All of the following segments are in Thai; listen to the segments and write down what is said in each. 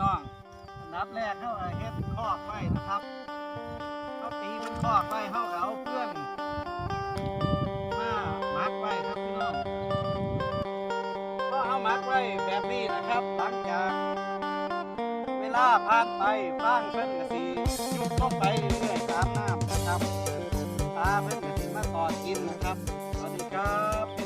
น้องอันดับแรกเขาเอาเฮ็ดคอกไว้นะครับเขาตีเป็นคอกไว้เข้าก็เอาเพื่อนมามัดไว้ครับพี่น้องก็เอามัดไว้แบบนี้นะครับ หลังจากเวลาผ่านไปฟางเพิ่นก็สิยุบลงไปเรื่อยๆตามน้ำนะครับปลาเพิ่นก็สิมาตอดกินนะครับ สวัสดีครับ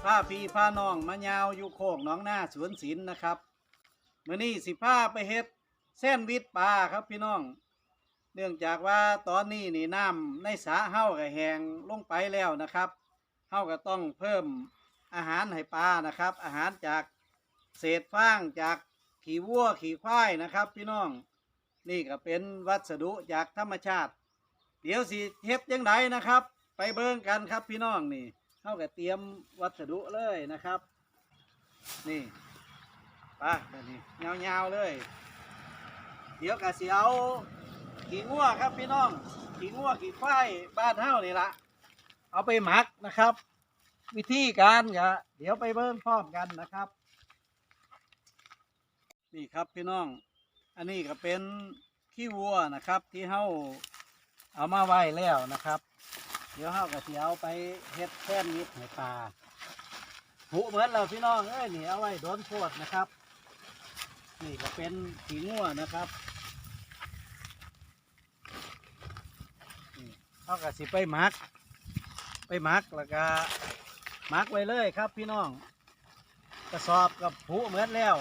สิพาพี่พาน้องมายาวอยู่โคกหนองหน้าสวนศิลป์นะครับมื้อนี้สิพาไปเฮ็ดแซนวิชปลาครับพี่น้อง เนื่องจากว่าตอนนี้นี่น้ำในสระเฮาก็แห้งลงไปแล้วนะครับเฮาก็ต้องเพิ่มอาหารให้ปลานะครับ อาหารจากเศษฟางจากขี่วัวขี่ควายนะครับ พี่น้อง นี่ก็เป็นวัสดุจากธรรมชาติ เดี๋ยวสิเฮ็ดยังไงนะครับ ไปเบิ่งกันครับพี่น้องนี่ เขาก็เตรียมวัสดุเลยนะครับ นี่ไปแบบนี้ยาวๆเลย เดี๋ยวก็สิเอาขี่งัวครับพี่น้องขี่งัวขี่ควายบ้านเฮานี่ละเอาไปหมักนะครับ วิธีการก็เดี๋ยวไปเบิ่งพร้อมกันนะครับ นี่ครับพี่น้อง อันนี้ก็เป็นขี้วัวนะครับ ที่เฮาเอามาไว้แล้วนะครับ ดี๋ยวเฮาก็สิเอาไปเฮ็ดแค่นิดให้ปลาหูเหมือนเราพี่น้องเอ้ยนี่เอาไว้โดนโพดนะครับ นี่ก็เป็นขี้งัวนะครับเฮาก็สิไปมัก ไปมักแล้วก็มักไว้เลยครับพี่น้องกระสอบกับผูเหมือนแล้ว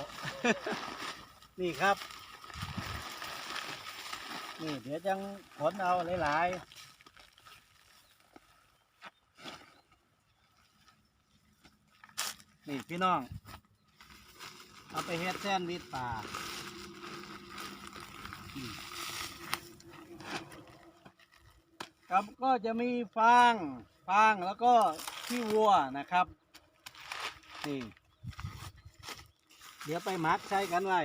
นี่ครับ นี่เดี๋ยวจังขนเอาหลายๆ นี่พี่น้อง เอาไปเฮ็ดแซนด์วิชปลาครับก็จะมีฟางฟางแล้วก็ขี้วัวนะครับนี่เดี๋ยวไปหมักใช้กันไว้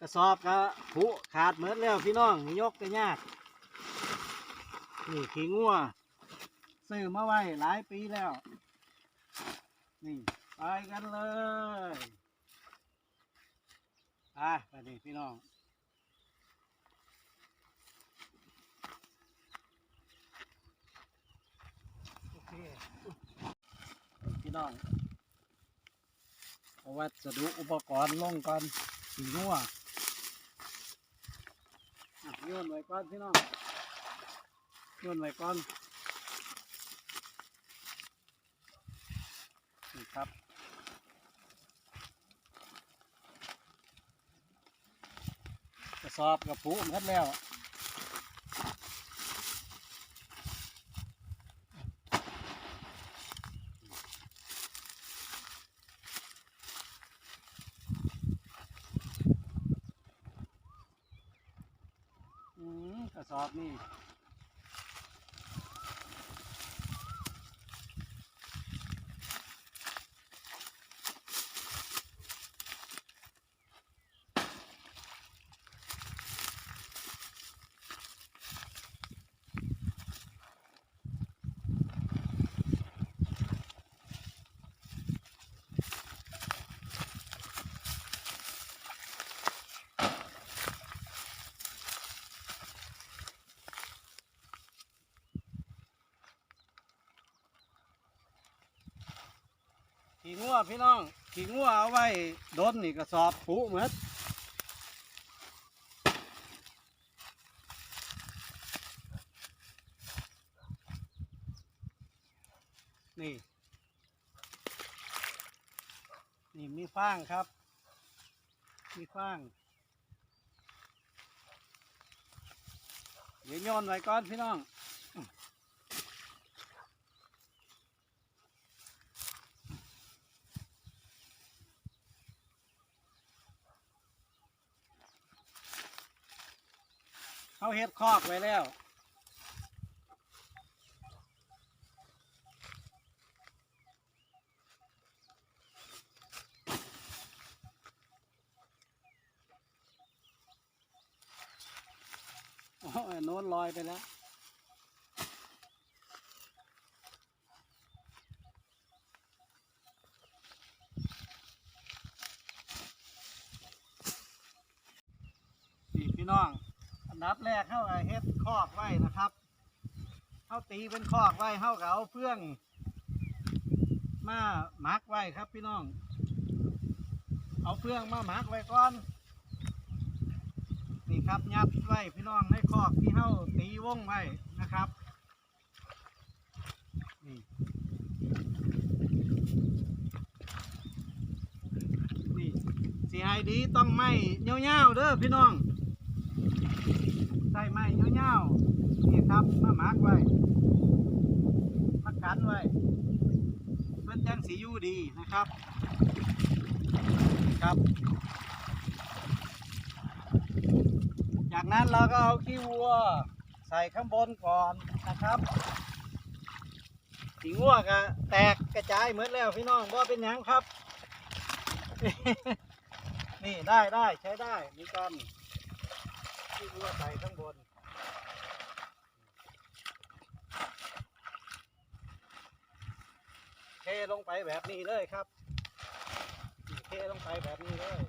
กระสอบก็ผุขาดเหมือนแล้วพี่น้องยกก็ยากนี่ขี้งัวซื้อมาไว้หลายปีแล้วนี่ ไปกันเลยอะไปนี่พี่น้องโอเคพี่น้องเอาวัสดุอุปกรณ์ลงก่อนสีงัวอะโยนไว้ก่อนพี่น้องโยนไว้ก่อนนี่ครับกระ สอบกับผูหมดแล้วอืมกระสอบนี่ ขี่งัวพี่น้อง ขี่งัวเอาไว้โดนนี่กระสอบผูเหมือนนี่ นี่มีฟางครับ มีฟางเดี๋ยวโยนไว้ก่อนพี่น้อง เฮ็ดคอกไว้แล้ว โอ้ยโน้นลอยไปแล้ว เดับแรกเข้าเฮ็ดคอกไว้นะครับเข้าตีเป็นคอกไว้เข้าเอาเพื่อง มาหมักไว้ครับพี่น้อง เอาเพื่องมาหมักไว้ก่อน นี่ครับยัดไว้พี่น้องในคอกที่เข้าตีวงไว้นะครับนี่นี่สีไฮดีต้องไม่เงี้ยวๆเด้อพี่น้อง ใส่ไม้เงี้ยวๆนี่ครับมาหมักไว้มากันไว้เพื่อนจังสียู่ดีนะครับ ครับ จากนั้นเราก็เอาขี้วัว ใส่ข้างบนก่อนนะครับสีงัวก็แตกกระจายเหมือนแล้วพี่น้องว่าเป็นยังครับ นี่ได้ได้ใช้ได้มีกัน ขี้วัวใส่ข้างบน เทลงไปแบบนี้เลยครับ เทลงไปแบบนี้เลย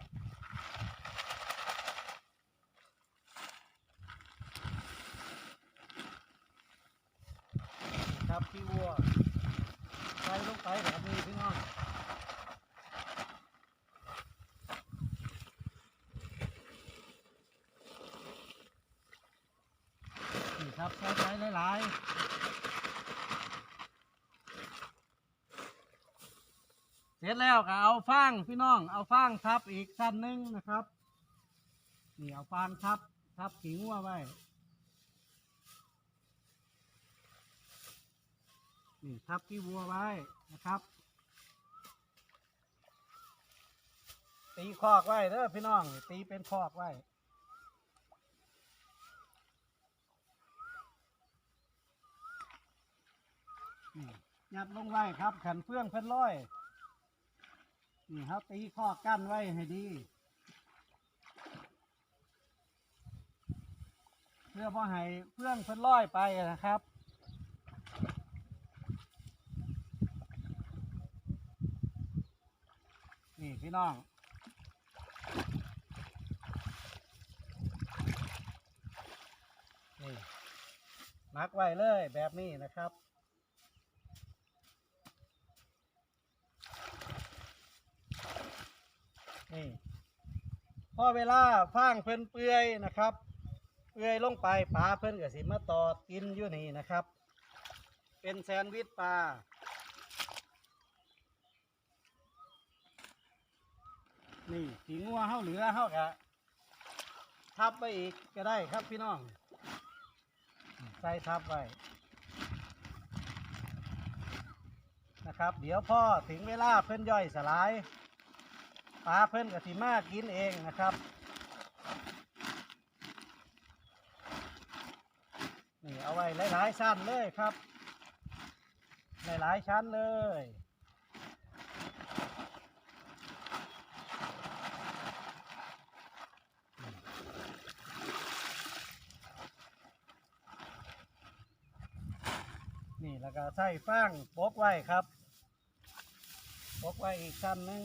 ครับพี่วัวใส่ลงไปแบบนี้พี่น้องนี่ครับใส่ไปหลายๆ เสร็จแล้วก็เอาฟางพี่น้อง เอาฟางทับอีกชั้นหนึ่งนะครับ นี่เอาฟางทับทับขิงวัวไว้นี่ทับที่วัวไว้นะครับ ตีคอกไว้เด้อพี่น้อง ตีเป็นคอกไว้ ยัดลงไว้ครับขันเฟื่องเพิ่นร้อย นี่ครับตีคอกกั้นไว้ให้ดี เพื่อพอให้เฟื่องเพิ่นร้อยไปนะครับนี่พี่น้องนี่มักไว้เลยแบบนี้นะครับ นี่พอเวลาฟางเพิ่นเปื่อยนะครับเปื่อยลงไปปลาเพิ่นก็สิมาตอดกินอยู่นี่นะครับ เป็นแซนด์วิชปลานี่สีงัวเฮาเหลือเฮากะทับไปอีกก็ได้ครับพี่น้อง ใส่ทับไว้นะครับ เดี๋ยวพ่อถึงเวลาเพิ่นย่อยสลาย ปลาเพิ่นกะสิมากินเองนะครับนี่เอาไว้หลายๆชั้นเลยครับ หลายๆชั้นเลยนี่แล้วก็ใส่ฟางโปกไว้ครับโปกไว้อีกชั้นหนึ่ง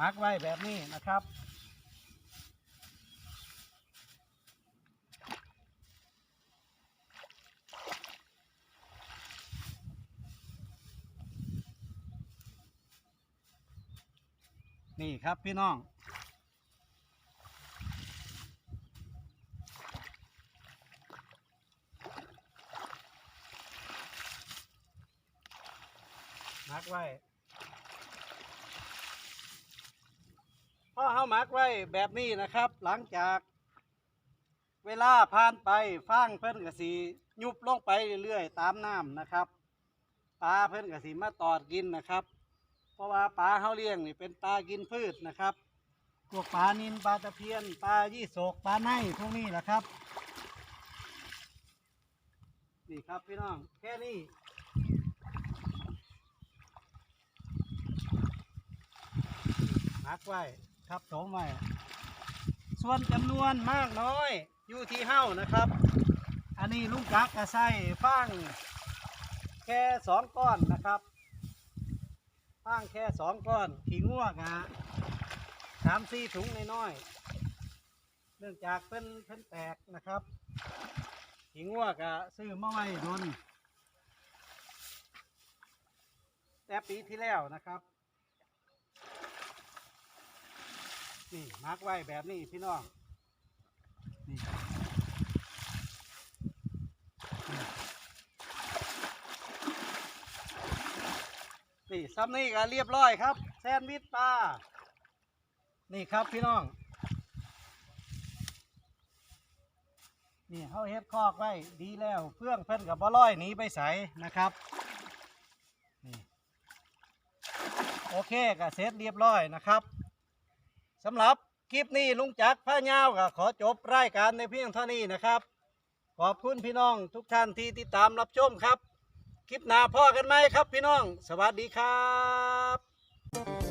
มักไว้แบบนี้นะครับนี่ครับพี่น้อง มักไว้ พอเฮามักไว้แบบนี้นะครับ หลังจาก เวลาผ่านไปฟางเพิ่นกระสียุบลงไปเรื่อยๆตามน้ำนะครับปลาเพิ่นกระสีมาตอดกินนะครับ เพราะว่าปลาเฮาเลี้ยงนี่เป็นปลากินพืชนะครับพวกปลานินปลาตะเพียนปลายี่โศกปลาไนพวกนี้แหละครับ นี่ครับพี่น้องแค่นี้มักไว้ ทับถมไว้ส่วนจำนวนมากน้อยอยู่ที่เฮ้านะครับ อันนี้ลุงจักกระใส่ฟางแค่สองก้อนนะครับฟางแค่สองก้อนขี้งัวกะสามสี่ถุงน้อยเนื่องจากเป็นเพิ่นแตกนะครับหิงวัวก็ซื้อมาไว้โดนแต่ปีที่แล้วนะครับ นี่มาร์กไว้แบบนี้พี่น้องนี่นี่ซ้ำนี่ก็เรียบร้อยครับ แซนวิชปลานี่ครับพี่น้อง นี่เขาเฮ็ดคอกไว้ดีแล้วเพื่องเพิ่นกับบ่ร้อยหนีไปใสนะครับนี่โอเคก็เสร็จเรียบร้อยนะครับ สำหรับคลิปนี้ลุงจักรพระยาวก็ขอจบรายการในเพียงเท่านี้นะครับ ขอบคุณพี่น้องทุกท่านที่ติดตามรับชมครับ คลิปหน้าพ่อกันไหมครับพี่น้อง สวัสดีครับ